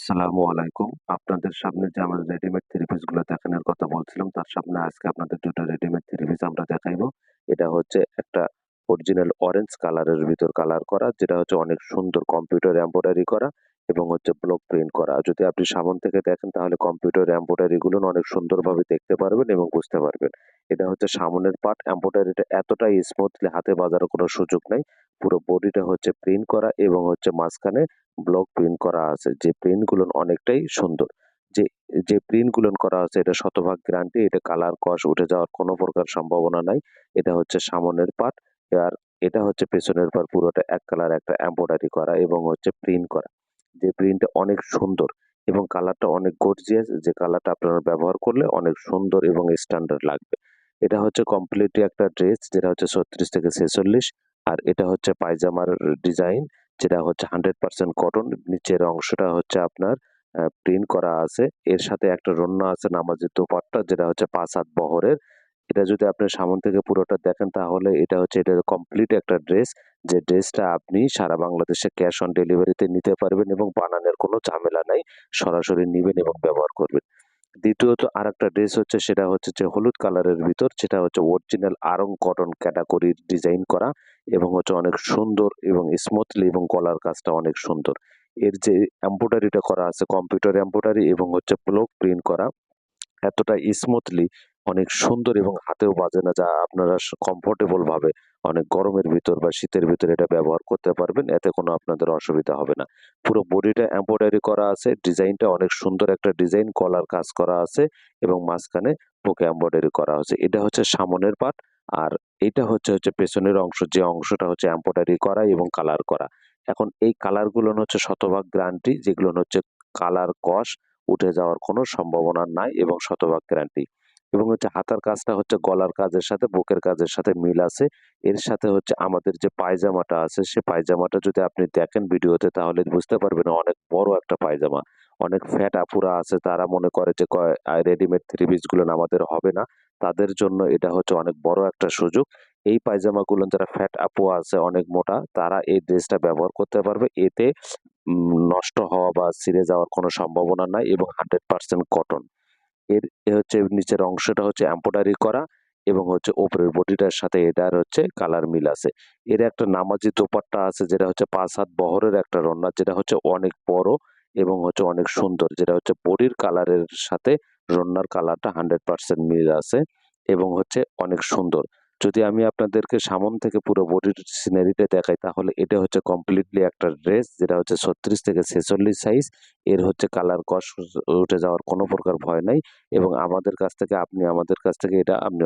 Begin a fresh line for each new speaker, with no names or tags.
আসসালামু আলাইকুম। আপনাদের সামনে যে আমরা রেডিমেড থ্রি পিসগুলো দেখানোর কথা বলছিলাম, তার সামনে আজকে আপনাদের ২ টা রেডিমেড থ্রি পিস আমরা দেখাইবো। এটা হচ্ছে একটা অরিজিনাল অরেঞ্জ কালারের ভিতর কালার করা, যেটা হচ্ছে অনেক সুন্দর কম্পিউটার এমব্রয়ডারি করা এবং হচ্ছে ব্লক প্রিন্ট করা। যদি আপনি সামন থেকে দেখেন তাহলে কম্পিউটার এমব্রয়ডারি গুলো অনেক সুন্দরভাবে দেখতে পারবেন এবং বুঝতে পারবেন। এটা হচ্ছে সামনের পার্ট এমব্রয়ডারিটা এতটাই স্মুথলি হাতে বাজার কোনো সুযোগ নাই। পুরো বডিটা হচ্ছে প্রিন্ট করা এবং হচ্ছে মাঝখানে ব্লক প্রিন্ট করা আছে। যে প্রিন্টগুলো অনেকটাই সুন্দর। যে, যে প্রিন্টগুলো করা আছে এটা শতভাগ গ্যারান্টি। এটা কালার কস উঠে যাওয়ার কোনো প্রকার সম্ভাবনা নাই। এটা হচ্ছে সামনের পার্ট। আর এটা হচ্ছে পেছনের পার্ট পুরোটা এক কালার একটা এমব্রয়ডারি করা এবং হচ্ছে প্রিন্ট করা। যে প্রিন্টটা অনেক সুন্দর এবং কালারটা অনেক গর্জিয়াস যে কালারটা আপনারা ব্যবহার করলে অনেক সুন্দর এবং স্ট্যান্ডার্ড লাগবে। এটা হচ্ছে কমপ্লিটলি একটা ড্রেস যেটা হচ্ছে ৩৬ থেকে ৪৬ আর এটা হচ্ছে পায়জামার ডিজাইন যেটা হচ্ছে 100% কটন। নিচের অংশটা হচ্ছে আপনার প্রিন্ট করা আছে। এর সাথে একটা রন্না আছে নামাজের দোপাট্টা, যেটা হচ্ছে পাঁচ হাত বহরের। এটা যদি আপনি সামন থেকে পুরোটা দেখেন, তাহলে এটা হচ্ছে এটা কমপ্লিট একটা ড্রেস। যে ড্রেসটা আপনি সারা বাংলাদেশে ক্যাশ অন ডেলিভারিতে নিতে পারবেন এবং বানানোর কোনো ঝামেলা নাই। সরাসরি নেবেন এবং ব্যবহার করবেন। দ্বিতীয়ত আরেকটা ড্রেস হচ্ছে, সেটা হচ্ছে যে হলুদ কালারের ভিতর, সেটা হচ্ছে অরিজিনাল আরং কটন ক্যাটাগরির ডিজাইন করা এবং হচ্ছে অনেক সুন্দর এবং স্মুথলি এবং গলার কাজটা অনেক সুন্দর। এর যে এমব্রয়ডারিটা করা আছে কম্পিউটার এমব্রয়ডারি এবং হচ্ছে ব্লক প্রিন্ট করা, এতটা স্মুথলি অনেক সুন্দর এবং হাতেও বাজে না, যা আপনারা কমফোর্টেবল ভাবে অনেক গরমের ভিতর বা শীতের ভিতর এটা ব্যবহার করতে পারবেন। এতে কোনো আপনাদের অসুবিধা হবে না। পুরো বডিটা এমব্রয়ডারি করা আছে। ডিজাইনটা অনেক সুন্দর একটা ডিজাইন কলার কাজ করা আছে এবং মাঝখানে বুকে এমব্রয়ডারি করা হয়েছে এটা হচ্ছে সামনের পার্ট আর এটা হচ্ছে হচ্ছে পেছনের অংশ, যে অংশটা হচ্ছে এমব্রয়ডারি করা এবং কালার করা। এখন এই কালারগুলো হচ্ছে শতভাগ গ্যারান্টি যেগুলো হচ্ছে কালার কস উঠে যাওয়ার কোনো সম্ভাবনা নাই এবং শতভাগ গ্যারান্টি। এবং হচ্ছে হাতার কাজটা হচ্ছে গলার কাজের সাথে, বুকের কাজের সাথে মিল আছে। এর সাথে হচ্ছে আমাদের যে পায়জামাটা আছে, সে পায়জামাটা যদি আপনি দেখেন ভিডিওতে, তাহলে বুঝতে পারবেন অনেক বড় একটা পায়জামা। অনেক ফ্যাট আপুরা আছে, তারা মনে করে যে রেডিমেড থ্রি পিসগুলো আমাদের হবে না। তাদের জন্য এটা হচ্ছে অনেক বড় একটা সুযোগ। এই পায়জামাগুলো যারা ফ্যাট আপু আছে, অনেক মোটা, তারা এই ড্রেসটা ব্যবহার করতে পারবে। এতে নষ্ট হওয়া বা ছিঁড়ে যাওয়ার কোনো সম্ভাবনা নাই এবং 100% কটন। এর হচ্ছে নিচের অংশটা হচ্ছে এমব্রয়ডারি করা এবং হচ্ছে ওপরের বডিটার সাথে এটার হচ্ছে কালার মিল আছে। এর একটা নামাজি দোপাট্টা আছে, যেটা হচ্ছে পাঁচ হাত বহরের একটা রন্না, যেটা হচ্ছে অনেক বড় এবং হচ্ছে অনেক সুন্দর। যেটা হচ্ছে বডির কালারের সাথে রন্নার কালারটা 100% মিল আছে এবং হচ্ছে অনেক সুন্দর। যদি আমি আপনাদেরকে সামন থেকে পুরো বডির সিনারিটা দেখাই, তাহলে এটা হচ্ছে কমপ্লিটলি একটা ড্রেস যেটা হচ্ছে ৩৬ থেকে ৪৬ সাইজ। এর হচ্ছে কালার কস, উঠে যাওয়ার কোনো প্রকার ভয় নাই এবং আমাদের কাছ থেকে, আপনি আমাদের কাছ থেকে এটা আপনি